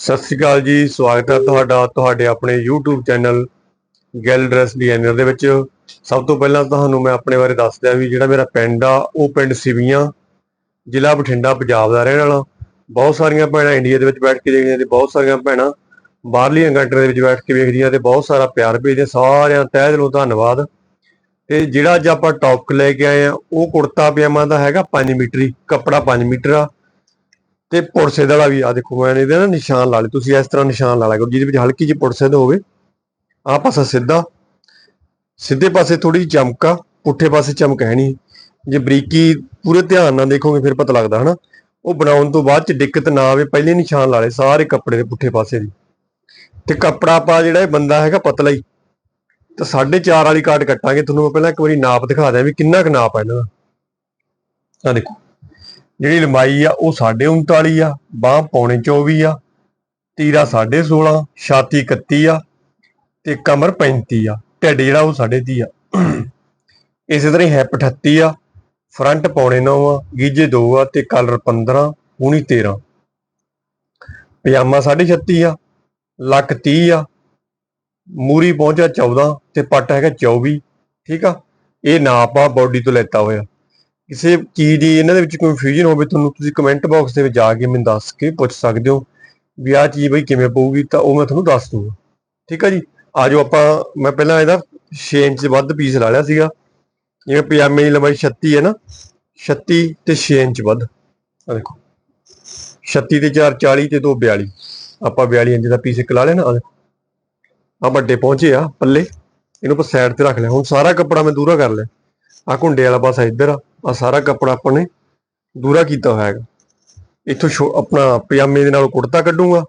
ਸਤਿ ਸ਼੍ਰੀ ਅਕਾਲ ਜੀ, ਸਵਾਗਤ ਹੈ ਤੁਹਾਡਾ, ਤੁਹਾਡੇ ਆਪਣੇ YouTube ਚੈਨਲ ਗੈਲ ਡਰੈਸ ਡਿਜ਼ਾਈਨਰ ਦੇ ਵਿੱਚ। ਸਭ ਤੋਂ ਪਹਿਲਾਂ ਤੁਹਾਨੂੰ ਮੈਂ ਆਪਣੇ ਬਾਰੇ ਦੱਸ ਦਿਆਂ ਵੀ ਜਿਹੜਾ ਮੇਰਾ ਪਿੰਡ ਆ, ਉਹ ਪਿੰਡ ਸਿਵੀਆਂ, ਜ਼ਿਲ੍ਹਾ ਬਠਿੰਡਾ, ਪੰਜਾਬ ਦਾ ਰਹਿਣ ਵਾਲਾ। ਬਹੁਤ ਸਾਰੀਆਂ ਭੈਣਾਂ ਇੰਡੀਆ ਦੇ ਵਿੱਚ ਬੈਠ ਕੇ ਦੇਖਦੀਆਂ ਤੇ ਬਹੁਤ ਸਾਰੀਆਂ ਭੈਣਾਂ ਬਾਹਰਲੀਆਂ ਕੰਟਰੀਆਂ ਦੇ ਵਿੱਚ ਬੈਠ ਕੇ ਵੇਖਦੀਆਂ ਤੇ ਬਹੁਤ ਸਾਰਾ ਪਿਆਰ ਭੇਜਦੇ, ਸਾਰਿਆਂ ਤਹਿ ਦਿਲੋਂ ਧੰਨਵਾਦ। ਤੇ ਜਿਹੜਾ ਅੱਜ ਆਪਾਂ ਟੌਪਿਕ ਲੈ ਕੇ ਆਏ ਆ, ਉਹ ਕੁੜਤਾ ਪਜਾਮਾ ਦਾ ਹੈਗਾ 5 ਹੀ, ਕੱਪੜਾ 5 ਮੀਟਰ ਆ। ਤੇ ਪੁਰਸੇ ਦਾ ਵੀ ਆ ਦੇਖੋ, ਮੈਂ ਇਹਦੇ ਨਾ ਨਿਸ਼ਾਨ ਲਾ ਲਏ। ਤੁਸੀਂ ਇਸ ਤਰ੍ਹਾਂ ਨਿਸ਼ਾਨ ਲਾ ਲਿਆ ਕਰੋ, ਜਿਹਦੇ ਵਿੱਚ ਹਲਕੀ ਜਿਹੀ ਪੁਰਸੇ ਦਾ ਹੋਵੇ। ਆਹ ਪਾਸਾ ਸਿੱਧਾ। ਸਿੱਧੇ ਪਾਸੇ ਥੋੜੀ ਜਿਹੀ ਚਮਕ ਆ, ਪੁੱਠੇ ਪਾਸੇ ਚਮਕ ਹੈ ਨਹੀਂ। ਜੇ ਬਰੀਕੀ ਪੂਰੇ ਧਿਆਨ ਨਾਲ ਦੇਖੋਗੇ, ਫਿਰ ਪਤਾ ਲੱਗਦਾ, ਹਨਾ। ਉਹ ਬਣਾਉਣ ਤੋਂ ਬਾਅਦ ਚ ਦਿੱਕਤ ਨਾ ਆਵੇ, ਪਹਿਲੇ ਨਿਸ਼ਾਨ ਲਾ ਲਏ, ਸਾਰੇ ਕੱਪੜੇ ਦੇ ਪੁੱਠੇ ਪਾਸੇ ਦੀ। ਤੇ ਕੱਪੜਾ ਪਾ ਜਿਹੜਾ ਇਹ ਬੰਦਾ ਹੈਗਾ ਪਤਲਾ ਹੀ। ਤਾਂ 4.5 ਵਾਲੀ ਕਾਟ ਕੱਟਾਂਗੇ, ਤੁਹਾਨੂੰ ਮੈਂ ਪਹਿਲਾਂ ਇੱਕ ਵਾਰੀ ਨਾਪ ਦਿਖਾ ਦਿਆਂ ਵੀ ਕਿੰਨਾ ਕੁ ਨਾਪ ਹੈ ਇਹਨਾਂ ਦਾ। ਆ ਦੇਖੋ। ਜਿਹੜੀ ਲੰਬਾਈ ਆ, ਉਹ 39 ਆ, ਬਾਹ ਪੌਣੇ 24 ਆ, ਤੀਰਾ 16.5 ਛਾਤੀ 31 ਆ ਤੇ ਕਮਰ 35 ਆ, ਢਿੱਡ ਜਿਹੜਾ ਉਹ 30 ਆ। ਇਸੇ ਤਰ੍ਹਾਂ ਹੀ ਹੈਪ 38 ਆ ਫਰੰਟ ਪੌਣੇ 9 ਆ, ਗੀਜੇ 2 ਆ ਤੇ ਕਲਰ 15 ਪੂਣੀ 13 ਪਜਾਮਾ 36 ਆ, ਲੱਕ 30 ਆ, ਮੂਰੀ ਪਹੁੰਚਾ 14 ਤੇ ਪੱਟ ਹੈਗਾ 24 ਠੀਕ ਆ? ਇਹ ਨਾਪ ਆ ਬਾਡੀ ਤੋਂ ਲੈਤਾ ਹੋਇਆ। ਕਿਸੇ ਚੀਜ਼ ਦੀ ਇਹਨਾਂ ਦੇ ਵਿੱਚ ਕਨਫਿਊਜ਼ਨ ਹੋਵੇ, ਤੁਹਾਨੂੰ ਤੁਸੀਂ ਕਮੈਂਟ ਬਾਕਸ ਦੇ ਵਿੱਚ ਜਾ ਕੇ ਮੈਨੂੰ ਦੱਸ ਕੇ ਪੁੱਛ ਸਕਦੇ ਹੋ ਵੀ ਆਹ ਚੀਜ਼ ਬਈ ਕਿਵੇਂ ਪਊਗੀ, ਤਾਂ ਉਹ ਮੈਂ ਤੁਹਾਨੂੰ ਦੱਸ ਦੂੰਗਾ ਠੀਕ ਆ ਜੀ? ਆਜੋ ਆਪਾਂ, ਮੈਂ ਪਹਿਲਾਂ ਇਹਦਾ 6 ਇੰਚ ਵੱਧ ਪੀਸ ਲਾ ਲਿਆ ਸੀਗਾ। ਜਿਵੇਂ ਪਜਾਮੇ ਦੀ ਲੰਬਾਈ 36 ਹੈ ਨਾ? 36 ਤੇ 6 ਇੰਚ ਵੱਧ। ਆ ਦੇਖੋ। 36 ਤੇ 4 40 ਤੇ 2 42 ਆਪਾਂ 42 ਇੰਚ ਦਾ ਪੀਸ ਇੱਕ ਲਾ ਲੈਣਾ ਆ ਦੇਖੋ। ਆ ਵੱਡੇ ਪਹੁੰਚੇ ਆ, ਪੱਲੇ। ਇਹਨੂੰ ਆਪਾਂ ਸਾਈਡ ਤੇ ਰੱਖ ਲਿਆ। ਹੁਣ ਸਾਰਾ ਕੱਪੜਾ ਮੈਂ ਦੂਰਾ ਕਰ ਲਿਆ। ਆ ਘੁੰਡੇ ਵਾਲਾ ਪਾਸਾ ਇੱਧਰ ਆ। ਆ ਸਾਰਾ ਕੱਪੜਾ ਆਪਾਂ ਨੇ ਦੂਰਾ ਕੀਤਾ ਹੋਇਆ ਹੈਗਾ। ਇੱਥੋਂ ਛੋ- ਆਪਣਾ ਪਜਾਮੇ ਦੇ ਨਾਲ ਕੁੜਤਾ ਕੱਢੂਗਾ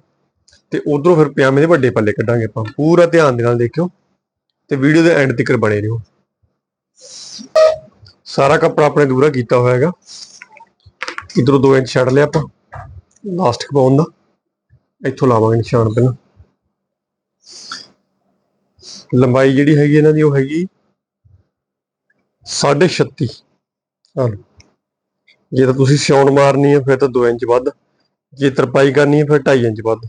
ਤੇ ਉਧਰੋਂ ਫਿਰ ਪਜਾਮੇ ਦੇ ਵੱਡੇ ਪੱਲੇ ਕੱਢਾਂਗੇ ਆਪਾਂ। ਪੂਰਾ ਧਿਆਨ ਦੇ ਨਾਲ ਦੇਖਿਓ ਤੇ ਵੀਡੀਓ ਦੇ ਐਂਡ ਤੱਕ ਬਣੇ ਰਹੋ। ਸਾਰਾ ਕੱਪੜਾ ਆਪਣੇ ਦੂਰਾ ਕੀਤਾ ਹੋਇਆ ਹੈਗਾ। ਇਧਰੋਂ 2 ਇੰਚ ਛੱਡ ਲਿਆ ਆਪਾਂ, ਲਾਸਟ ਪਾਉਣ ਦਾ। ਇੱਥੋਂ ਲਾਵਾਂਗੇ ਨਿਸ਼ਾਨ ਪਹਿਲਾਂ। ਲੰਬਾਈ ਜਿਹੜੀ ਹੈਗੀ ਇਹਨਾਂ ਦੀ ਉਹ ਹੈਗੀ 36 ਹਾਂ ਜੇ ਤਾਂ ਤੁਸੀਂ ਸਿਉਣ ਮਾਰਨੀ ਹੈ, ਫਿਰ ਤਾਂ 2 ਇੰਚ ਵੱਧ। ਜੇ ਤਰਪਾਈ ਕਰਨੀ ਹੈ, ਫਿਰ 2.5 ਇੰਚ ਵੱਧ।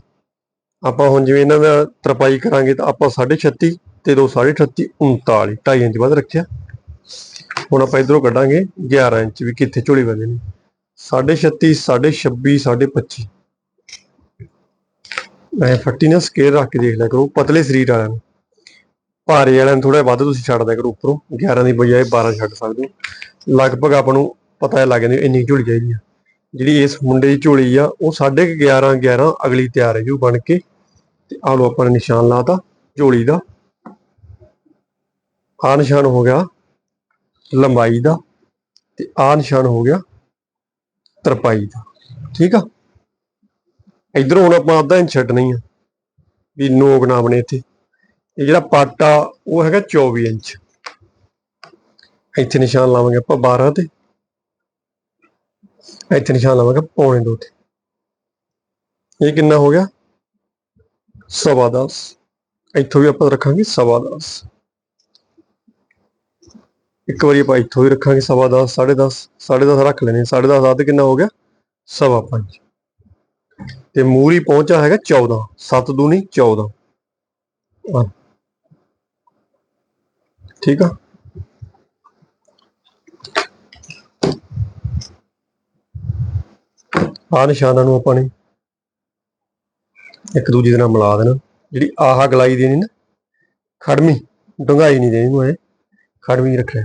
ਆਪਾਂ ਹੁਣ ਜਿਵੇਂ ਇਹਨਾਂ ਦਾ ਤਰਪਾਈ ਕਰਾਂਗੇ, ਤਾਂ ਆਪਾਂ 36 ਤੇ 2 38 39 2.5 ਇੰਚ ਵੱਧ ਰੱਖਿਆ। ਹੁਣ ਆਪਾਂ ਇਧਰੋਂ ਕੱਢਾਂਗੇ 11 ਇੰਚ, ਵੀ ਕਿੱਥੇ ਝੋਲੀ ਬੰਦੇ ਨੇ 36 26 25 ਮੈਂ ਫੱਟੀ ਨਾਲ ਸਕੇਲ ਰੱਖ ਕੇ ਦੇਖ ਲਿਆ ਕਰੋ, ਪਤਲੇ ਸਰੀਰ ਵਾਲਿਆਂ ਨੂੰ। ਭਾਰੇ ਵਾਲਿਆਂ ਨੂੰ ਥੋੜਾ ਵੱਧ ਤੁਸੀਂ ਛੱਡ ਦਿਆ ਕਰੋ ਉੱਪਰੋਂ। 11 ਦੀ ਬਜਾਏ 12 ਛੱਡ ਸਕਦੇ ਹੋ। ਲਗਭਗ ਆਪਾਂ ਨੂੰ ਪਤਾ ਲੱਗ ਜਾਂਦਾ ਇੰਨੀ ਕੁ ਝੋਲੀ ਚਾਹੀਦੀ ਆ ਜਿਹੜੀ ਇਸ ਮੁੰਡੇ ਦੀ ਝੋਲੀ ਆ, ਉਹ 11.5 11 ਅਗਲੀ ਤਿਆਰ ਹੈ ਜੂ ਬਣ ਕੇ। ਤੇ ਆਹ ਲੋ ਆਪਾਂ ਨੇ ਨਿਸ਼ਾਨ ਲਾਤਾ ਝੋਲੀ ਦਾ। ਆ ਨਿਸ਼ਾਨ ਹੋ ਗਿਆ ਲੰਬਾਈ ਦਾ ਤੇ ਆ ਨਿਸ਼ਾਨ ਹੋ ਗਿਆ ਤਰਪਾਈ ਦਾ। ਠੀਕ ਆ? ਇਧਰੋਂ ਹੁਣ ਆਪਾਂ ਅੱਧਾ ਇੰਚ ਛੱਡਣੀ ਆ। ਵੀ ਨੋਕ ਨਾ ਬਣੇ ਇੱਥੇ। ਇਹ ਜਿਹੜਾ ਪੱਟ ਆ ਉਹ ਹੈਗਾ 24 ਇੰਚ। ਇੱਥੇ ਨਿਸ਼ਾਨ ਲਾਵਾਂਗੇ ਆਪਾਂ 12 ਤੇ। ਇੱਥੇ ਨਿਸ਼ਾਨ ਲਾਵਾਂਗੇ ਪੌਣੇ 2 ਤੇ। ਇਹ ਕਿੰਨਾ ਹੋ ਗਿਆ? ਸਵਾ 10 ਇੱਥੋਂ ਵੀ ਆਪਾਂ ਰੱਖਾਂਗੇ ਸਵਾ 10 ਇੱਕ ਵਾਰੀ ਆਪਾਂ ਇੱਥੋਂ ਵੀ ਰੱਖਾਂਗੇ ਸਵਾ 10 10.5 10.5 ਰੱਖ ਲੈਣੇ 10.5 ਅੱਧ ਕਿੰਨਾ ਹੋ ਗਿਆ? ਸਵਾ 5 ਤੇ ਮੂਰੀ ਪਹੁੰਚਾ ਹੈਗਾ 14 7 ਦੂਣੀ 14 ਠੀਕ ਆ। ਆ ਨਿਸ਼ਾਨਾਂ ਨੂੰ ਆਪਾਂ ਨੇ ਇੱਕ ਦੂਜੇ ਦੇ ਨਾਲ ਮਿਲਾ ਦੇਣਾ। ਜਿਹੜੀ ਆਹਾ ਗਲਾਈ ਦੇਣੀ ਨਾ, ਖੜਮੀ ਡੰਗਾਈ ਨਹੀਂ ਦੇਣੀ ਨੂੰ ਇਹ ਖੜਮੀ ਰੱਖਿਆ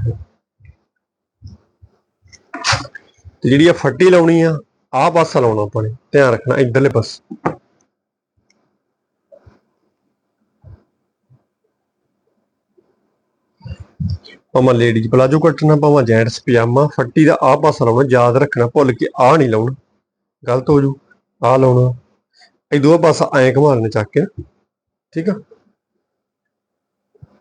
ਤੇ ਜਿਹੜੀ ਆ ਫੱਟੀ ਲਾਉਣੀ ਆ, ਆਹ ਪਾਸਾ ਲਾਉਣਾ ਆਪਾਂ ਨੇ। ਧਿਆਨ ਰੱਖਣਾ, ਇਧਰਲੇ ਪਾਸੇ। ਭਾਵੇਂ ਲੇਡੀਜ਼ ਪਲਾਜੋ ਕੱਟਣਾ, ਭਾਵੇਂ ਜੈਂਟਸ ਪਜਾਮਾ, ਫੱਟੀ ਦਾ ਆਹ ਪਾਸਾ ਲਾਉਣਾ, ਯਾਦ ਰੱਖਣਾ, ਭੁੱਲ ਕੇ ਆਹ ਨਹੀਂ ਲਾਉਣਾ। ਗਲਤ ਹੋ ਜੂ, ਆਹ ਲਾਉਣਾ। ਇਹ ਦੋਹਾਂ ਪਾਸਾ ਐਂ ਘੁਮਾ ਲੈਣਾ ਚੱਕ ਕੇ, ਠੀਕ ਆ?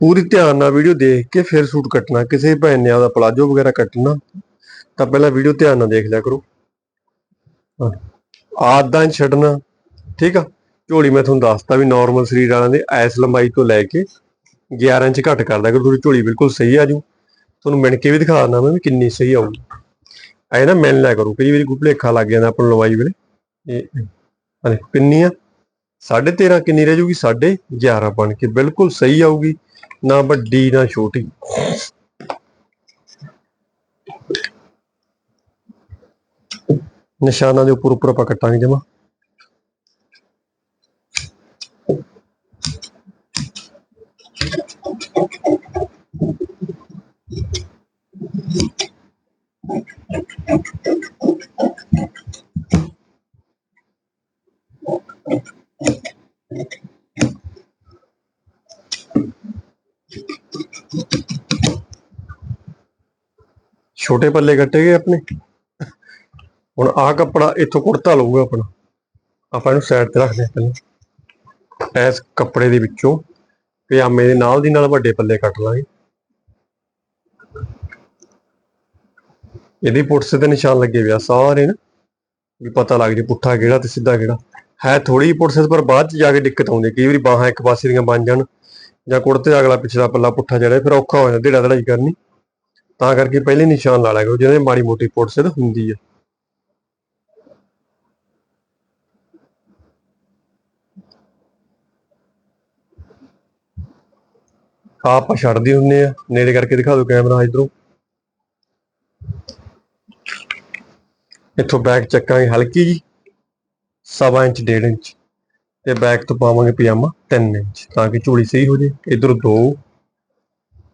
ਪੂਰੀ ਧਿਆਨ ਨਾਲ ਵੀਡੀਓ ਦੇਖ ਕੇ ਫਿਰ ਸੂਟ ਕੱਟਣਾ, ਕਿਸੇ ਭੈਣ ਨੇ ਆਪਦਾ ਪਲਾਜੋ ਵਗੈਰਾ ਕੱਟਣਾ, ਤਾਂ ਪਹਿਲਾਂ ਵੀਡੀਓ ਧਿਆਨ ਨਾਲ ਦੇਖ ਲਿਆ ਕਰੋ। ਆਦਾਂ ਛੱਡਣਾ, ਠੀਕ ਆ? ਝੋਲੀ ਮੈਂ ਤੁਹਾਨੂੰ ਦੱਸਤਾ ਵੀ ਨਾਰਮਲ ਸਰੀਰ ਵਾਲਿਆਂ ਦੇ ਐਸ ਲੰਬਾਈ ਤੋਂ ਲੈ ਕੇ 11 ਇੰਚ ਘੱਟ ਕਰਦਾ ਕਰੋ ਤੁਹਾਡੀ ਝੋਲੀ ਬਿਲਕੁਲ ਸਹੀ ਆ ਜੂ ਤੁਹਾਨੂੰ ਮਿਣ ਕੇ ਵੀ ਦਿਖਾ ਦਿੰਦਾ ਮੈਂ ਵੀ ਕਿੰਨੀ ਸਹੀ ਆਊਗੀ। ਐ ਨਾ ਮਿਲ ਲਿਆ ਕਰੋ, ਕਈ ਵਾਰੀ ਗੁਪਲੇਖਾ ਲੱਗ ਜਾਂਦਾ ਆਪਾਂ ਨੂੰ ਲੰਬਾਈ ਵੇਲੇ। ਇਹ ਆ ਦੇਖੋ, ਕਿੰਨੀ ਆ? 13.5 ਕਿੰਨੀ ਰਹਿ ਜੂਗੀ 11.5 ਬਣ ਕੇ ਬਿਲਕੁਲ ਸਹੀ ਆਊਗੀ, ਨਾ ਵੱਡੀ, ਨਾ ਛੋਟੀ। ਨਿਸ਼ਾਨਾਂ ਦੇ ਉੱਪਰ ਉੱਪਰ ਆਪਾਂ ਕੱਟਾਂਗੇ ਜਮਾ। ਛੋਟੇ ਪੱਲੇ ਕੱਟੇ ਗਏ ਆਪਣੇ। ਹੁਣ ਆਹ ਕੱਪੜਾ ਇੱਥੋਂ ਕੁੜਤਾ ਲਊਗਾ ਆਪਣਾ। ਆਪਾਂ ਇਹਨੂੰ ਸਾਈਡ ਤੇ ਰੱਖਦੇ ਹਾਂ ਪਹਿਲਾਂ। ਇਸ ਕੱਪੜੇ ਦੇ ਵਿੱਚੋਂ ਪਜਾਮੇ ਦੇ ਨਾਲ ਦੀ ਨਾਲ ਵੱਡੇ ਪੱਲੇ ਕੱਟ ਲਾਂਗੇ। ਇਹਦੀ ਪੁੱਠੇ ਤੇ ਨਿਸ਼ਾਨ ਲੱਗੇ ਹੋਏ ਸਾਰੇ ਨਾ। ਵੀ ਪਤਾ ਲੱਗ ਜੇ ਪੁੱਠਾ ਕਿਹੜਾ ਤੇ ਸਿੱਧਾ ਕਿਹੜਾ। ਹੈ ਥੋੜੀ ਪੁੱਠੇ ਪਰ ਬਾਅਦ ਚ ਜਾ ਕੇ ਦਿੱਕਤ ਆਉਂਦੀ ਹੈ। ਕਈ ਵਾਰੀ ਬਾਹਾਂ ਇੱਕ ਪਾਸੇ ਦੀਆਂ ਬਣ ਜਾਣ ਜਾਂ ਕੁੜਤੇ ਅਗਲਾ ਪਿਛਲਾ ਪੱਲਾ ਪੁੱਠਾ ਜਿਹੜਾ ਫਿਰ ਔਖਾ ਹੋ ਜਾਂਦਾ ਢੇੜਾ ਧੜਾਈ ਕਰਨੀ। ਤਾਂ ਕਰਕੇ ਪਹਿਲੇ ਨਿਸ਼ਾਨ ਲਾ ਲਿਆ ਕਰੋ, ਜਿਹਦੇ ਮਾੜੀ ਮੋਟੀ ਪੁੱਠ ਸਿੱਧ ਹੁੰਦੀ ਹੈ ਆਪਾਂ ਛੱਡਦੇ ਹੁੰਨੇ ਆ, ਨੇੜੇ ਕਰਕੇ ਦਿਖਾ ਦਿਓ ਕੈਮਰਾ ਇਧਰੋਂ। ਇੱਥੋਂ ਬੈਕ ਚੱਕਾਂਗੇ ਹਲਕੀ ਜੀ, ਸਵਾ ਇੰਚ, ਡੇਢ ਇੰਚ। ਤੇ ਬੈਕ ਤੋਂ ਪਾਵਾਂਗੇ ਪਜਾਮਾ 3 ਇੰਚ, ਤਾਂ ਕਿ ਝੋਲੀ ਸਹੀ ਹੋ ਜੇ ਇਧਰ 2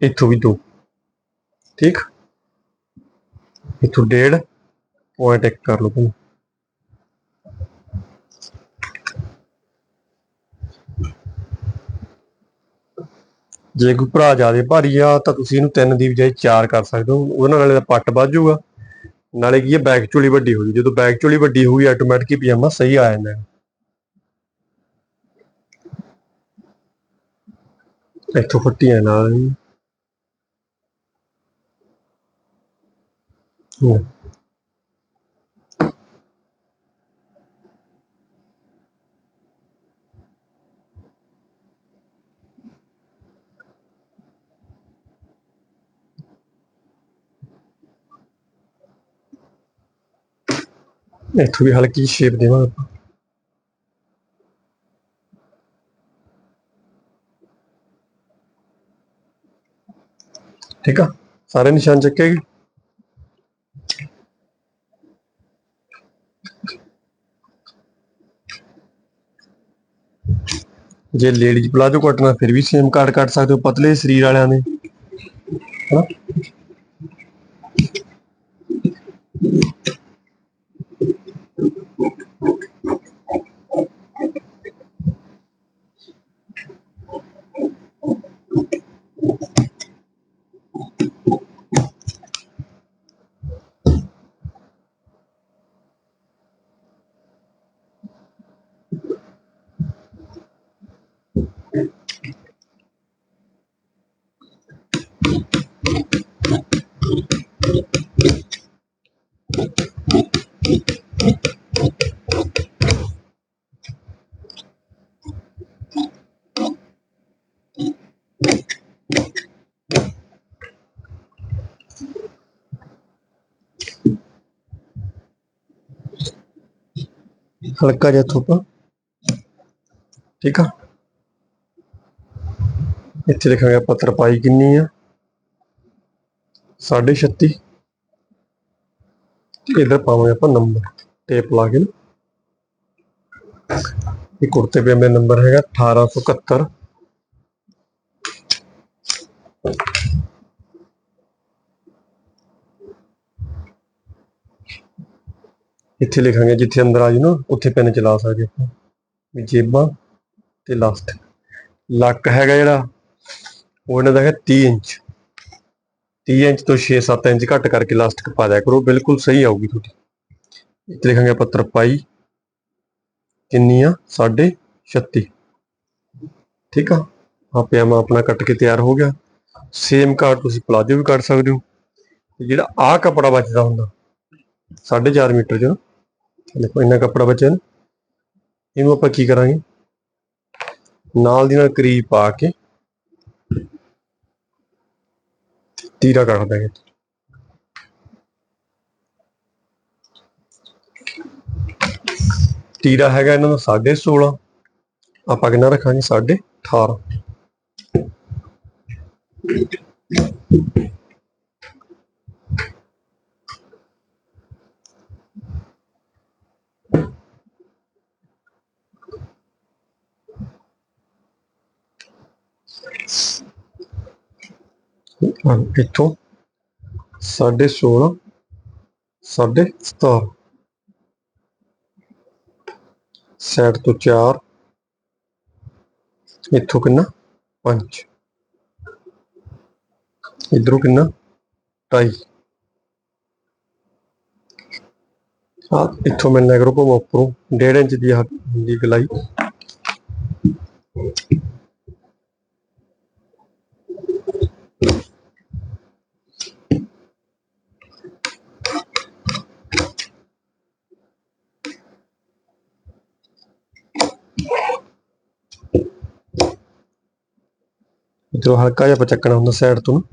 ਇੱਥੋਂ ਵੀ 2 ਠੀਕ? ਇੱਥੋਂ ਡੇਢ ਪੁਆਇੰਟ ਇੱਕ ਕਰ ਲਓ ਤੁਸੀਂ ਜੇ ਕੋਈ ਭਰਾ ਜ਼ਿਆਦਾ ਭਾਰੀ ਆ, ਤਾਂ ਤੁਸੀਂ ਇਹਨੂੰ ਤਿੰਨ ਦੀ ਬਜਾਏ ਚਾਰ ਕਰ ਸਕਦੇ ਹੋ। ਉਹਦੇ ਨਾਲ ਨਾਲੇ ਤਾਂ ਪੱਟ ਵੱਧ ਜਾਊਗਾ। ਨਾਲੇ ਕੀ ਹੈ ਬੈਕ ਝੋਲੀ ਵੱਡੀ ਹੋ ਜੂ। ਜਦੋਂ ਬੈਕ ਝੋਲੀ ਵੱਡੀ ਹੋਊਗੀ ਆਟੋਮੈਟਿਕ ਹੀ ਪਜਾਮਾ ਸਹੀ ਆ ਜਾਂਦਾ ਹੈ। ਇੱਥੋਂ ਫੱਟੀਆਂ ਨਾਲ। ਹੀ। ਹੂੰ। ਇੱਥੋਂ ਵੀ ਹਲਕੀ ਸ਼ੇਪ ਦੇਵਾਂਗੇ ਆਪਾਂ ਠੀਕ ਆ ਸਾਰੇ ਨਿਸ਼ਾਨ ਚੱਕੇਗੀ ਜੇ ਲੇਡੀਜ਼ ਪਲਾਜੋ ਕੱਟਣਾ ਫਿਰ ਵੀ ਸੇਮ ਕਾਰਡ ਕੱਟ ਸਕਦੇ ਹੋ, ਪਤਲੇ ਸਰੀਰ ਵਾਲਿਆਂ ਨੇ ਹਨਾ? ਹਲਕਾ ਜਿਹਾ ਥੋਪਾ ਠੀਕ ਆ ਇੱਥੇ ਲਿਖਾਂਗੇ ਆਪਾਂ ਤਰਪਾਈ ਕਿੰਨੀ ਆ 36 ਇਧਰ ਪਾਵਾਂਗੇ ਆਪਾਂ ਨੰਬਰ ਟੇਪ ਲਾ ਕੇ ਨਾ ਇਹ ਕੁੜਤੇ ਪਜਾਮੇ ਨੰਬਰ ਹੈਗਾ 1871 ਇੱਥੇ ਲਿਖਾਂਗੇ ਜਿੱਥੇ ਅੰਦਰ ਆ ਜੂ ਨਾ ਉੱਥੇ ਪੈਨ ਚਲਾ ਸਕਦੇ ਆਪਾਂ। ਵੀ ਜੇਬਾਂ ਤੇ ਲਾਸਟ ਲੱਕ ਹੈਗਾ ਜਿਹੜਾ, ਉਹ ਇਹਨਾਂ ਦਾ ਹੈ 30 ਇੰਚ। 30 ਇੰਚ ਤੋਂ 6-7 ਇੰਚ ਘੱਟ ਕਰਕੇ ਲਾਸਟਿਕ ਪਾ ਦਿਆ ਕਰੋ, ਬਿਲਕੁਲ ਸਹੀ ਆਊਗੀ ਤੁਹਾਡੀ। ਇੱਥੇ ਲਿਖਾਂਗੇ ਆਪਾਂ ਤਰਪਾਈ ਕਿੰਨੀ ਆ 36 ਠੀਕ ਆ? ਆ ਪਜਾਮਾ ਆਪਣਾ ਕੱਟ ਕੇ ਤਿਆਰ ਹੋ ਗਿਆ। ਸੇਮ ਕਾਰਡ ਤੁਸੀਂ ਪਲਾਜੋ ਵੀ ਕੱਟ ਸਕਦੇ ਹੋ। ਜਿਹੜਾ ਆ ਕੱਪੜਾ ਬਚਦਾ ਹੁੰਦਾ 4.5 ਮੀਟਰ ਚ ਦੇਖੋ ਇੰਨਾ ਕੱਪੜਾ ਬਚਿਆ ਨਾ ਇਹਨੂੰ ਆਪਾਂ ਕੀ ਕਰਾਂਗੇ? ਨਾਲ ਦੀ ਨਾਲ ਕਰੀਬ ਪਾ ਕੇ ਤੀਰਾ ਕੱਢ ਦਾਂਗੇ ਤੀਰਾ ਹੈਗਾ ਇਹਨਾਂ ਦਾ 16.5 ਆਪਾਂ ਕਿੰਨਾ ਰੱਖਾਂਗੇ? 18.5 ਹਾਂ, ਇੱਥੋਂ ਸਾਢੇ 16 ਸਾਢੇ 17 ਸਾਈਡ ਤੋਂ 4 ਇੱਥੋਂ ਕਿੰਨਾ? 5 ਇਧਰੋਂ ਕਿੰਨਾ? 2.5 ਆ ਇੱਥੋਂ ਮਿਲਣਾ ਕਰੋ ਕੋ ਉੱਪਰੋਂ 1.5 ਇੰਚ ਦੀ ਆਹ ਹੁੰਦੀ ਗਲਾਈ। ਇਧਰੋਂ ਹਲਕਾ ਜਿਹਾ ਪਚੱਕਣਾ ਹੁੰਦਾ ਸਾਈਡ ਤੋਂ। ਨਾ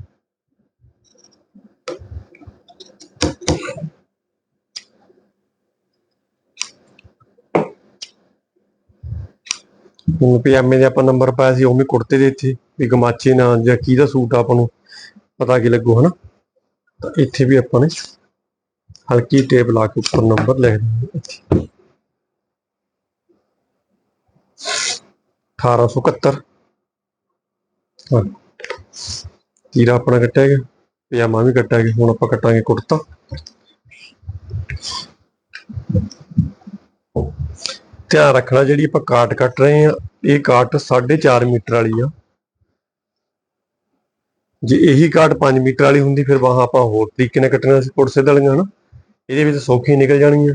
ਹੁਣ ਪਜਾਮੇ ਦੇ ਆਪਾਂ ਨੰਬਰ ਪਾਇਆ ਸੀ, ਉਹ ਵੀ ਕੁੜਤੇ ਦੇ ਇੱਥੇ, ਵੀ ਗਮਾਚੇ ਨਾਲ ਜਾਂ ਕਿਹਦਾ ਸੂਟ ਆਪਾਂ ਨੂੰ, ਪਤਾ ਕੀ ਲੱਗੂ ਹਨਾ। ਤਾਂ ਇੱਥੇ ਵੀ ਆਪਾਂ ਨੇ ਹਲਕੀ ਟੇਪ ਲਾ ਕੇ ਉੱਪਰ ਨੰਬਰ ਲਿਖ ਦਿੰਦੇ ਇੱਥੇ। 1871 ਹਾਂ ਤੀਰਾ ਆਪਣਾ ਕੱਟਿਆ ਗਿਆ, ਪਜਾਮਾ ਵੀ ਕੱਟਿਆ ਗਿਆ, ਹੁਣ ਆਪਾਂ ਕੱਟਾਂਗੇ ਕੁੜਤਾ। ਧਿਆਨ ਰੱਖਣਾ ਜਿਹੜੀ ਆਪਾਂ ਕਾਟ ਕੱਟ ਰਹੇ ਆ ਇਹ ਕਾਟ 4.5 ਮੀਟਰ ਵਾਲੀ ਆ। ਜੇ ਇਹੀ ਕਾਟ 5 ਮੀਟਰ ਵਾਲੀ ਹੁੰਦੀ, ਫਿਰ ਵਾਹ ਆਪਾਂ ਹੋਰ ਤਰੀਕੇ ਨਾਲ ਕੱਟਣਾ ਸੀ ਪੁੜ ਸਿੱਧ ਵਾਲੀਆਂ ਹਨਾ ਇਹਦੇ ਵਿੱਚ ਸੌਖੀ ਨਿਕਲ ਜਾਣੀਆਂ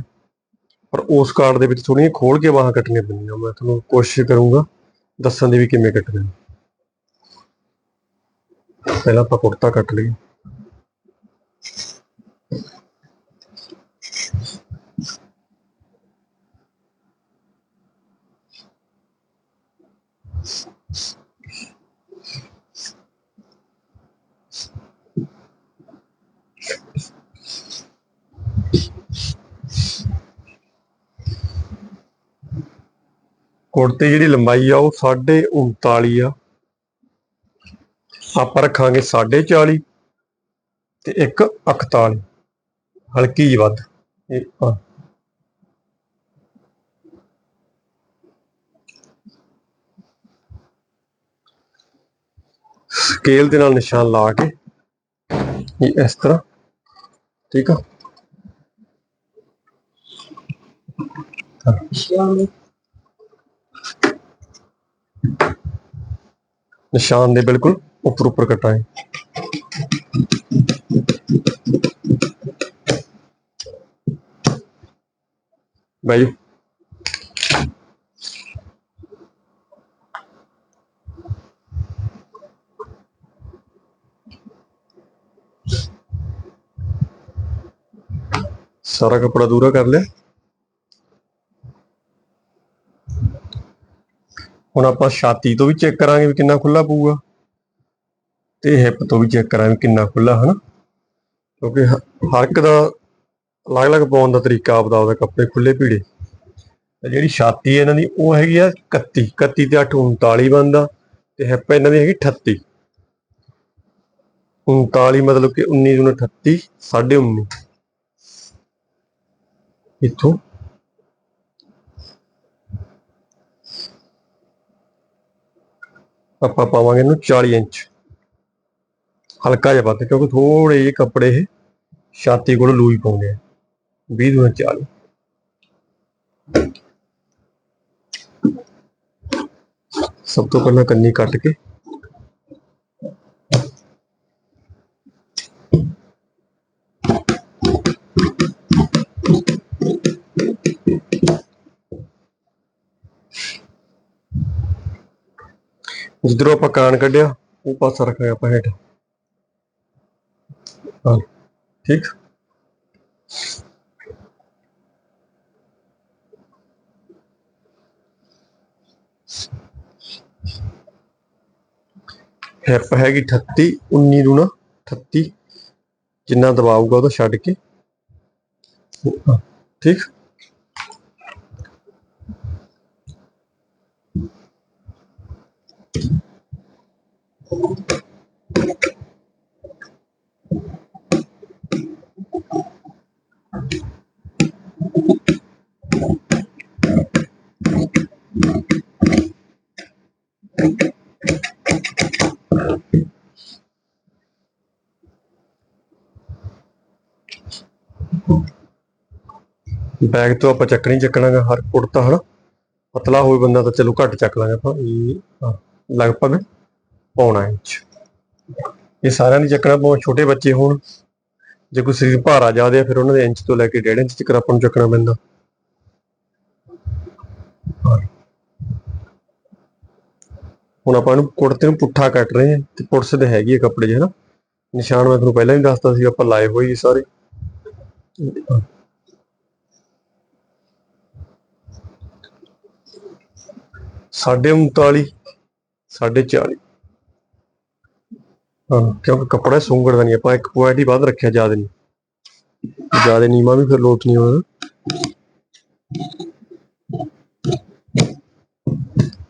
ਪਰ ਉਸ ਕਾਟ ਦੇ ਵਿੱਚ ਥੋੜੀਆਂ ਖੋਲ ਕੇ ਬਾਹਾਂ ਕੱਟਣੀਆਂ ਪੈਂਦੀਆਂ। ਮੈਂ ਤੁਹਾਨੂੰ ਕੋਸ਼ਿਸ਼ ਕਰੂੰਗਾ ਦੱਸਣ ਦੀ ਵੀ ਕਿਵੇਂ ਕੱਟਣਾ। ਪਹਿਲਾਂ ਆਪਾਂ ਕੁੜਤਾ ਕੱਟ ਲਈਏ। ਕੁੜਤੇ ਜਿਹੜੀ ਲੰਬਾਈ ਆ ਉਹ 39 ਆ। ਆਪਾਂ ਰੱਖਾਂਗੇ 40 ਤੇ ਇੱਕ 41 ਹਲਕੀ ਜਿਹੀ ਵੱਧ। ਇਹ। ਸਕੇਲ ਦੇ ਨਾਲ ਨਿਸ਼ਾਨ ਲਾ ਕੇ ਇਹ ਇਸ ਤਰ੍ਹਾਂ। ਠੀਕ ਆ? ਨਿਸ਼ਾਨ ਦੇ ਬਿਲਕੁਲ। ਉੱਪਰ ਉੱਪਰ ਕਟਾਏ ਬਾਈ ਸਾਰਾ ਕਪੜਾ ਦੂਰਾ ਕਰ ਲਿਆ। ਹੁਣ ਆਪਾਂ ਛਾਤੀ ਤੋਂ ਵੀ ਚੈੱਕ ਕਰਾਂਗੇ ਵੀ ਕਿੰਨਾ ਖੁੱਲਾ ਪਊਗਾ। ਇਹ ਹਿੱਪ ਤੋਂ ਵੀ ਚੈੱਕ ਕਰਾਂਗੇ ਕਿੰਨਾ ਖੁੱਲਾ ਹਨਾ? ਕਿਉਂਕਿ ਹਰ ਇੱਕ ਦਾ ਅਲੱਗ-ਅਲੱਗ ਪਾਉਣ ਦਾ ਤਰੀਕਾ ਆਪਦਾ ਆਪਦਾ ਕੱਪੜੇ ਖੁੱਲੇ ਭੀੜੇ। ਤੇ ਜਿਹੜੀ ਛਾਤੀ ਹੈ ਇਹਨਾਂ ਦੀ, ਉਹ ਹੈਗੀ ਆ 31 31 ਤੇ 8 39 ਬਣਦਾ ਤੇ ਹਿੱਪ ਇਹਨਾਂ ਦੀ ਹੈਗੀ 38 39 ਮਤਲਬ ਕਿ 19 ਨੂੰ 38 19.5 ਇੱਥੋਂ। ਆਪਾਂ ਪਾਵਾਂਗੇ ਇਹਨੂੰ 40 ਇੰਚ। ਹਲਕਾ ਜਿਹਾ ਵੱਧ, ਕਿਉਂਕਿ ਥੋੜੇ ਜਿਹੇ ਕੱਪੜੇ ਇਹ ਛਾਤੀ ਕੋਲ ਲੂਈ ਪਾਉਂਦੇ ਆ। 20 ਦੂਣਾ 40 ਸਭ ਤੋਂ ਪਹਿਲਾਂ ਕੰਨੀ ਕੱਟ ਕੇ ਜਿੱਧਰੋਂ ਆਪਾਂ ਕਾਨ ਕੱਢਿਆ, ਉਹ ਪਾਸਾ ਰੱਖਿਆ ਆਪਾਂ ਹੇਠ। और ठीक ਹਿਪ ਹੈਗੀ 38 19 ਨੂੰ ਨਾ 38 ਜਿੰਨਾ ਦਬਾਊਗਾ ਉਹਦਾ ਛੱਡ ਕੇ। ਠੀਕ Thank you. ਬੈਗ ਤੋਂ ਆਪਾਂ ਚੱਕਣੀ ਚੱਕਣਾਗਾ, ਹਰ ਕੁੜਤਾ ਹਨਾ। ਪਤਲਾ ਹੋਵੇ ਬੰਦਾ ਤਾਂ ਚਲੋ ਘੱਟ ਚੱਕ ਲਾਂਗੇ ਆਪਾਂ ਇਹ ਲਗਭਗ ਪੌਣਾ ਇੰਚ। ਇਹ ਸਾਰਿਆਂ ਦੀ ਚੱਕਣਾ, ਬਹੁਤ ਛੋਟੇ ਬੱਚੇ ਹੋਣ। ਜੇ ਕੋਈ ਸਰੀਰ ਭਾਰਾ ਜ਼ਿਆਦਾ ਫਿਰ ਉਹਨਾਂ ਦੇ ਇੰਚ ਤੋਂ ਲੈ ਕੇ 1.5 ਇੰਚ ਤੱਕ ਆਪਾਂ ਨੂੰ ਚੱਕਣਾ ਪੈਂਦਾ। ਹੁਣ ਆਪਾਂ ਨੂੰ ਕੁੜਤੇ ਨੂੰ ਪੁੱਠਾ ਕੱਟ ਰਹੇ ਹਾਂ, ਤੇ ਪੁਰਸ ਦੇ ਹੈਗੀ ਆ ਕੱਪੜੇ 'ਚ ਨਿਸ਼ਾਨ ਮੈਂ ਤੁਹਾਨੂੰ ਪਹਿਲਾਂ ਹੀ ਦੱਸਤਾ ਸੀ, ਆਪਾਂ ਲਾਏ ਹੋਏ ਸਾਰੇ। 39 ਸਾਢੇ 40 ਹਾਂ, ਕਿਉਂਕਿ ਕੱਪੜਾ ਸੁੰਗੜ ਦਾ ਨਹੀਂ, ਆਪਾਂ ਇੱਕ ਪੁਆਇੰਟ ਹੀ ਵੱਧ ਰੱਖਿਆ, ਜ਼ਿਆਦਾ ਨਹੀਂ। ਜ਼ਿਆਦਾ ਨੀਵਾਂ ਵੀ ਫਿਰ ਲੋਟ ਨਹੀਂ ਹੋਣਾ।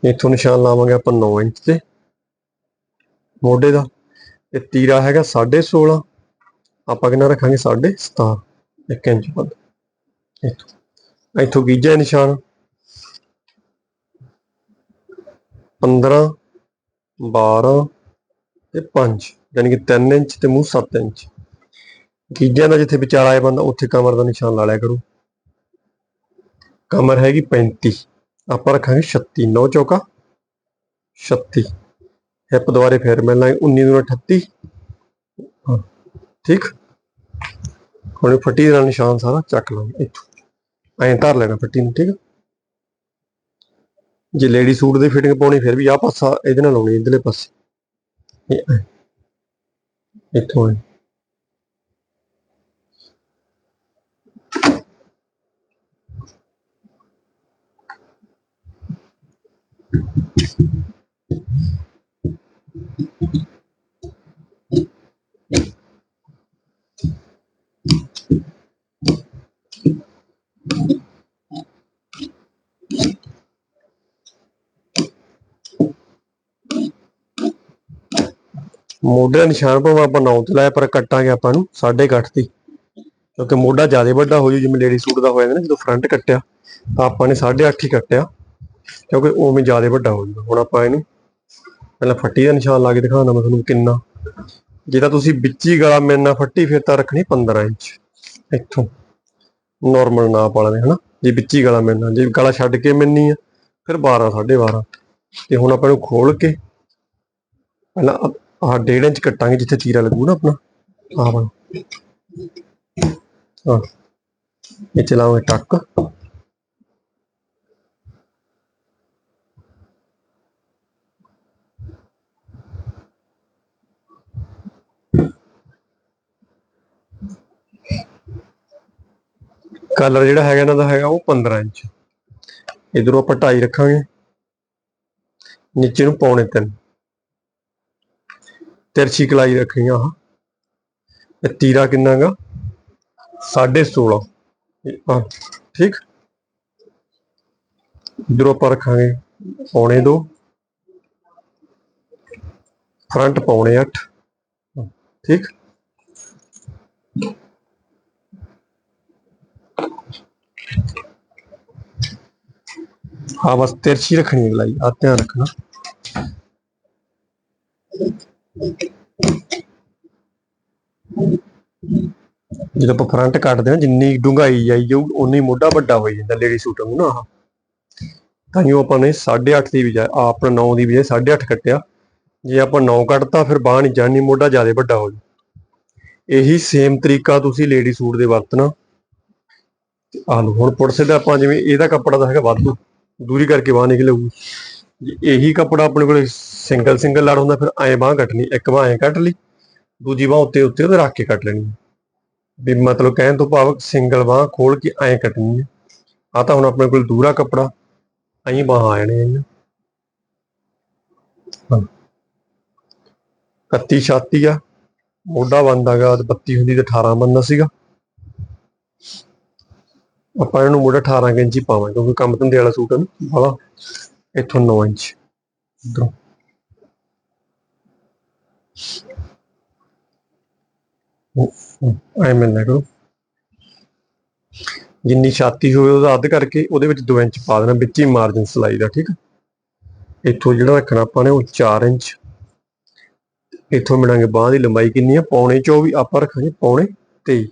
ਇੱਥੋਂ ਨਿਸ਼ਾਨ ਲਾਵਾਂਗੇ ਆਪਾਂ 9 ਇੰਚ ਤੇ ਮੋਢੇ ਦਾ। ਤੇ ਤੀਰਾ ਹੈਗਾ 16.5 ਆਪਾਂ ਕਿੰਨਾ ਰੱਖਾਂਗੇ? 17.5 1 ਇੰਚ ਵੱਧ। ਇੱਥੋਂ। ਇੱਥੋਂ ਗੀਜਾ ਨਿਸ਼ਾਨ। 15 12 ਤੇ 5 ਯਾਨੀ ਕਿ 3 ਇੰਚ ਤੇ ਮੂੰਹ 7 ਇੰਚ। ਗੀਜਿਆਂ ਦਾ ਜਿੱਥੇ ਵਿਚਾਰ ਆਇਆ ਬੰਦਾ, ਉੱਥੇ ਕਮਰ ਦਾ ਨਿਸ਼ਾਨ ਲਾ ਲਿਆ ਕਰੋ। ਕਮਰ ਹੈਗੀ 35 ਆਪਾਂ ਰੱਖਾਂਗੇ 36 9 ਚੌਕਾ 36 ਹਿੱਪ ਦੁਆਰੇ ਫੇਰ ਮਿਲ ਲਾਂਗੇ 19 ਨੂੰ 38 ਠੀਕ? ਹੁਣ ਫੱਟੀ ਦਾ ਨਿਸ਼ਾਨ ਸਾਰਾ ਚੱਕ ਲਾਂਗੇ, ਇੱਥੋਂ। ਐਂ ਧਰ ਲੈਣਾ ਫੱਟੀ ਨੂੰ, ਠੀਕ? ਹੈ ਜੇ ਲੇਡੀ ਸੂਟ ਦੀ ਫਿਟਿੰਗ ਪਾਉਣੀ, ਫਿਰ ਵੀ ਆਹ ਪਾਸਾ ਇਹਦੇ ਨਾਲ ਲਾਉਣੀ ਇਧਰਲੇ ਪਾਸੇ ਇਹ ਐਂ। ਇੱਥੋਂ ਐਂ। ਮੋਢੇ ਦਾ ਨਿਸ਼ਾਨ ਭਾਵੇਂ ਆਪਾਂ 9 ਤੇ ਲਾਇਆ, ਪਰ ਕੱਟਾਂਗੇ ਆਪਾਂ ਨੂੰ 8.5 ਦੀ। ਕਿਉਂਕਿ ਮੋਢਾ ਜ਼ਿਆਦਾ ਵੱਡਾ ਹੋ ਜੂ ਜਿਵੇਂ ਲੇਡੀ ਸੂਟ ਦਾ ਹੋ ਜਾਂਦਾ ਨਾ, ਜਦੋਂ ਫਰੰਟ ਕੱਟਿਆ, ਤਾਂ ਆਪਾਂ ਨੇ 8.5 ਹੀ ਕੱਟਿਆ, ਕਿਉਂਕਿ ਉਵੇਂ ਜ਼ਿਆਦਾ ਵੱਡਾ ਹੋ ਜੂਗਾ ਹੁਣ ਆਪਾਂ ਇਹਨੂੰ ਪਹਿਲਾਂ ਫੱਟੀ ਦਾ ਨਿਸ਼ਾਨ ਲਾ ਕੇ ਦਿਖਾਉਣਾ ਮੈਂ ਤੁਹਾਨੂੰ ਕਿੰਨਾ। ਜੇ ਤਾਂ ਤੁਸੀਂ ਵਿੱਚ ਹੀ ਗਲਾ ਮਿਲਣਾ ਫੱਟੀ, ਫਿਰ ਤਾਂ ਰੱਖਣੀ 15 ਇੰਚ। ਇੱਥੋਂ ਨਾਰਮਲ ਨਾਪ ਵਾਲਾ ਨੇ, ਹਨਾ? ਜੇ ਵਿੱਚ ਹੀ ਗਲਾ ਮਿਲਣਾ ਜੇ ਗਲਾ ਛੱਡ ਕੇ ਮਿਲਣੀ ਆ, ਫਿਰ 12 12.5 ਤੇ ਹੁਣ ਆਪਾਂ ਇਹਨੂੰ ਖੋਲ ਕੇ, ਪਹਿਲਾਂ ਆਹ- ਡੇਢ ਇੰਚ ਕੱਟਾਂਗੇ ਜਿੱਥੇ ਤੀਰਾ ਲੱਗੂ ਨਾ ਆਪਣਾ। ਆਹ ਵਾਲਾ ਹਾਂ। ਇਹ ਚਲਾਵਾਂਗੇ ਟੱਕ। ਕਲਰ ਜਿਹੜਾ ਹੈਗਾ ਇਹਨਾਂ ਦਾ ਹੈਗਾ ਉਹ 15 ਇੰਚ। ਇਧਰੋਂ ਆਪਾਂ 2.5 ਰੱਖਾਂਗੇ। ਨੀਚੇ ਨੂੰ ਪੌਣੇ 3 ਤਿਰਛੀ ਕਲਾਈ ਰੱਖਣੀ ਆ ਇਹ ਤੀਰਾ ਕਿੰਨਾਗਾ 16.5 ਹਾਂ, ਠੀਕ। ਇਧਰੋਂ ਆਪਾਂ ਰੱਖਾਂਗੇ, ਪੌਣੇ 2 ਫਰੰਟ ਪੌਣੇ 8 ਠੀਕ। ਹਾਂ ਬਸ ਤਿਰਛੀ ਰੱਖਣੀ ਹੈ ਗਲਾਈ ਆ ਧਿਆਨ ਰੱਖਣਾ। ਜਦੋਂ ਆਪਾਂ ਫਰੰਟ ਕੱਟਦੇ ਹਾਂ, ਜਿੰਨੀ ਡੂੰਘਾਈ ਜਾਈ ਜਾਊ ਉਨੀ ਮੋਢਾ ਵੱਡਾ ਹੋਈ ਜਾਂਦਾ ਲੇਡੀ ਸੂਟ ਨੂੰ ਨਾ ਆਹ। ਤਾਂ ਹੀ ਆਪਾਂ ਨੇ 8.5 ਦੀ ਬਜਾਏ ਆ ਆਪਣਾ 9 ਦੀ ਬਜਾਏ 8.5 ਕੱਟਿਆ। ਜੇ ਆਪਾਂ 9 ਕੱਟਤਾ, ਫਿਰ ਬਾਹ ਨਹੀਂ ਜਾਣੀ, ਮੋਢਾ ਜ਼ਿਆਦਾ ਵੱਡਾ ਹੋ ਜੂ ਇਹੀ ਸੇਮ ਤਰੀਕਾ ਤੁਸੀਂ ਲੇਡੀ ਸੂਟ ਦੇ ਵਰਤਣਾ। ਤੇ ਆਹ ਲਓ, ਹੁਣ ਪੁਰਸੇ ਦਾ ਆਪਾਂ ਜਿਵੇਂ, ਇਹਦਾ ਕੱਪੜਾ ਤਾਂ ਹੈਗਾ ਵਾਧੂ। ਦੂਰੀ ਕਰਕੇ ਬਾਹ ਨਿਕਲੇਗੀ। ਜੇ ਇਹੀ ਕੱਪੜਾ ਆਪਣੇ ਕੋਲੇ ਸਿੰਗਲ ਸਿੰਗਲ ਲੜ ਹੁੰਦਾ, ਫਿਰ ਐਂ ਬਾਹ ਕੱਟਣੀ ਇੱਕ ਬਾਹ ਐਂ ਕੱਟ ਲਈ, ਦੂਜੀ ਬਾਹ ਉੱਤੇ ਉੱਤੇ ਉਹਦੇ ਰੱਖ ਕੇ ਕੱਟ ਲੈਣੀ ਵੀ ਮਤਲਬ ਕਹਿਣ ਤੋਂ ਭਾਵ ਸਿੰਗਲ ਬਾਹ ਖੋਲ ਕੇ ਐਂ ਕੱਟਣੀ ਹੈ। ਆ ਤਾਂ ਹੁਣ ਆਪਣੇ ਕੋਲ ਦੂਰਾ ਕੱਪੜਾ, ਐਂ ਬਾਹ ਆ ਜਾਣੇ ਆ ਕੱਤੀ ਛਾਤੀ ਆ, ਮੋਢਾ ਬੰਦਾਗਾ 32 ਹੁੰਦੀ ਤੇ 18 ਬੰਦਾ ਸੀਗਾ। ਆਪਾਂ ਇਹਨੂੰ ਮੋਢਾ 18 ਕੁ ਇੰਚ ਹੀ ਪਾਵਾਂਗੇ, ਕਿਉਂਕਿ ਕੰਮ ਧੰਦੇ ਵਾਲਾ ਸੂਟ ਹੈ ਨਾ, ਵਾਲਾ। ਇੱਥੋਂ 9 ਇੰਚ। ਇਧਰੋਂ ਐ ਮਿਲਣਾ ਕਰੋ। ਜਿੰਨੀ ਛਾਤੀ ਹੋਵੇ ਉਹਦਾ ਅੱਧ ਕਰਕੇ ਉਹਦੇ ਵਿੱਚ 2 ਇੰਚ ਪਾ ਦੇਣਾ, ਵਿੱਚ ਹੀ ਮਾਰਜਨ ਸਲਾਈ ਦਾ, ਠੀਕ ਆ? ਇੱਥੋਂ ਜਿਹੜਾ ਰੱਖਣਾ ਆਪਾਂ ਨੇ ਉਹ 4 ਇੰਚ। ਇੱਥੋਂ ਮਿਲਾਂਗੇ ਬਾਹ ਦੀ ਲੰਬਾਈ ਕਿੰਨੀ ਆ? ਪੌਣੇ 24 ਆਪਾਂ ਰੱਖਾਂਗੇ ਪੌਣੇ 23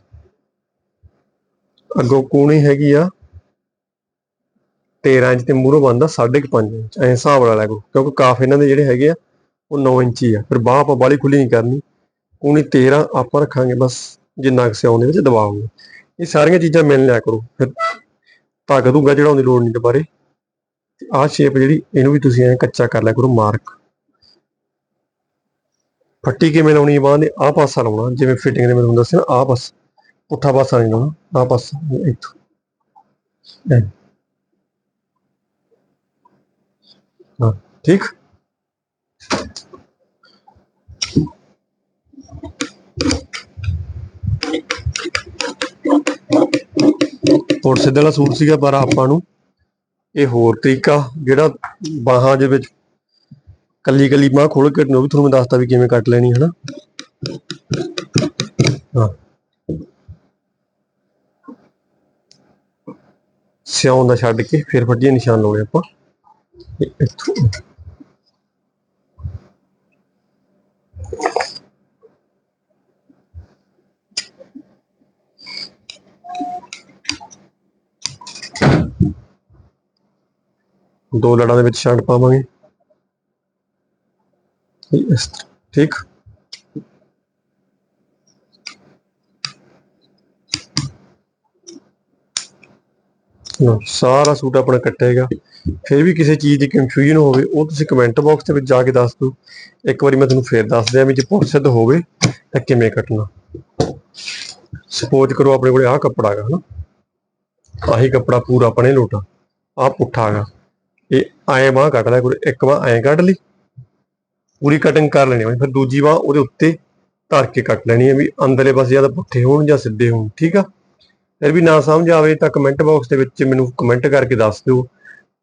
ਅੱਗੋਂ ਕੂਣੀ ਹੈਗੀ ਆ 13 ਇੰਚ ਤੇ ਮੂਹਰੋਂ ਬੰਦਾ 5.5 ਇੰਚ, ਐ ਹਿਸਾਬ ਨਾਲ ਲੈ ਕਰੋ ਕਿਉਂਕਿ ਕਾਫ ਇਹਨਾਂ ਦੇ ਜਿਹੜੇ ਹੈਗੇ ਆ, ਉਹ 9 ਇੰਚ ਹੀ ਆ। ਫਿਰ ਬਾਹ ਆਪਾਂ ਬਾਲੀ ਖੁੱਲੀ ਨਹੀਂ ਕਰਨੀ ਕੂਣੀ 13 ਆਪਾਂ ਰੱਖਾਂਗੇ, ਬਸ ਜਿੰਨਾ ਕੁ ਸਿਆਉਣ ਦੇ ਵਿੱਚ ਦਬਾਵਾਂਗੇ। ਇਹ ਸਾਰੀਆਂ ਚੀਜ਼ਾਂ ਮਿਲ ਲਿਆ ਕਰੋ, ਫਿਰ ਧਾਗਾ ਧੂਗਾ ਚੜਾਉਣ ਦੀ ਲੋੜ ਨਹੀਂ ਦੁਬਾਰੇ ਤੇ ਆਹ ਸ਼ੇਪ ਜਿਹੜੀ, ਇਹਨੂੰ ਵੀ ਤੁਸੀਂ ਐ ਕੱਚਾ ਕਰ ਲਿਆ ਕਰੋ, ਮਾਰਕ। ਫੱਟੀ ਕਿਵੇਂ ਲਾਉਣੀ ਹੈ ਬਾਂਹ ਦੇ, ਆਹ ਪਾਸਾ ਲਾਉਣਾ, ਜਿਵੇਂ ਫਿਟਿੰਗ ਦੇ ਮੈਂ ਤੁਹਾਨੂੰ ਦੱਸਿਆ, ਆਹ ਪਾਸਾ। ਪੁੱਠਾ ਪਾਸਾ ਨਹੀਂ ਲਾਉਣਾ, ਆਹ ਪਾਸਾ, ਇੱਥੋਂ। ਐਂ। ਹਾਂ, ਠੀਕ? ਸਿੱਧੇ ਸਿੱਧਾ ਵਾਲਾ ਸੂਟ ਸੀਗਾ, ਪਰ ਆਪਾਂ ਨੂੰ ਇਹ ਹੋਰ ਤਰੀਕਾ, ਜਿਹੜਾ ਬਾਹਾਂ ਦੇ ਵਿੱਚ ਕੱਲੀ ਕੱਲੀ ਬਾਹ ਖੋਲ ਕੇ ਨੂੰ ਵੀ ਤੁਹਾਨੂੰ ਮੈਂ ਦੱਸਤਾ ਵੀ ਕਿਵੇਂ ਕੱਟ ਲੈਣੀ ਹੈ ਨਾ ਹਾਂ। ਸਿਉਣ ਦਾ ਛੱਡ ਕੇ ਫਿਰ ਫੱਟੀਆਂ ਨਿਸ਼ਾਨ ਲਾਉਣੇ ਆਪਾਂ। ਇਹ ਇੱਥੋਂ ਦੋ ਲੜਾਂ ਦੇ ਵਿੱਚ ਛੱਡ ਪਾਵਾਂਗੇ। ਇਸ ਠੀਕ ਸਾਰਾ ਸੂਟ ਆਪਣਾ ਕੱਟੇਗਾ ਫਿਰ ਵੀ ਕਿਸੇ ਚੀਜ਼ ਦੀ ਕਨਫਿਊਜ਼ਨ ਹੋਵੇ, ਉਹ ਤੁਸੀਂ ਕਮੈਂਟ ਬਾਕਸ ਦੇ ਵਿੱਚ ਜਾ ਕੇ ਦੱਸ ਦਿਓ। ਇੱਕ ਵਾਰੀ ਮੈਂ ਤੁਹਾਨੂੰ ਫੇਰ ਦੱਸ ਦਿਆਂ ਵੀ ਜੇ ਪੁਰਸ਼ਦ ਹੋਵੇ ਤਾਂ ਕਿਵੇਂ ਕੱਟਣਾ। ਸਪੋਜ਼ ਕਰੋ ਆਪਣੇ ਕੋਲੇ ਆਹ ਕੱਪੜਾ ਹੈਗਾ, ਹਨਾ? ਆਹੀ ਕੱਪੜਾ ਪੂਰਾ ਆਪਣੇ ਲੋਟਾ, ਆਹ ਪੁੱਠਾ ਹੈਗਾ। ਇਹ ਐਂ ਬਾਂਹ ਕੱਟ ਲਿਆ ਕਰੋ ਇੱਕ ਬਾਂਹ ਐਂ ਕੱਢ ਲਈ। ਪੂਰੀ ਕਟਿੰਗ ਕਰ ਲੈਣੀ ਹੈ ਫਿਰ ਦੂਜੀ ਬਾਂਹ ਉਹਦੇ ਉੱਤੇ ਧਰ ਕੇ ਕੱਟ ਲੈਣੀ ਹੈ ਵੀ ਅੰਦਰਲੇ ਪਾਸੇ ਜਾਂ ਤਾਂ ਪੁੱਠੇ ਹੋਣ ਜਾਂ ਸਿੱਧੇ ਹੋਣ, ਠੀਕ ਆ? ਫਿਰ ਵੀ ਨਾ ਸਮਝ ਆਵੇ ਤਾਂ ਕਮੈਂਟ ਬਾਕਸ ਦੇ ਵਿੱਚ ਮੈਨੂੰ ਕਮੈਂਟ ਕਰਕੇ ਦੱਸ ਦਿਓ।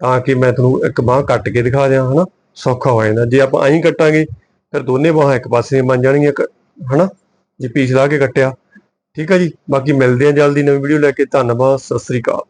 ਤਾਂ ਕਿ ਮੈਂ ਤੁਹਾਨੂੰ ਇੱਕ ਬਾਂਹ ਕੱਟ ਕੇ ਦਿਖਾ ਦਿਆਂ ਹਨਾ? ਸੌਖਾ ਹੋ ਜਾਂਦਾ। ਜੇ ਆਪਾਂ ਐਂ ਕੱਟਾਂਗੇ ਫਿਰ ਦੋਨੇ ਬਾਹਾਂ ਇੱਕ ਪਾਸੇ ਬਣ ਜਾਣਗੀਆਂ ਇੱਕ, ਹਨਾ? ਜੇ ਪੀਸ ਲਾ ਕੇ ਕੱਟਿਆ। ਠੀਕ ਹੈ ਜੀ? ਬਾਕੀ ਮਿਲਦੇ ਆ ਜਲਦੀ ਨਵੀਂ ਵੀਡੀਓ ਲੈ ਕੇ। ਧੰਨਵਾਦ ਸਤਿ ਸ੍ਰੀ ਅਕਾਲ।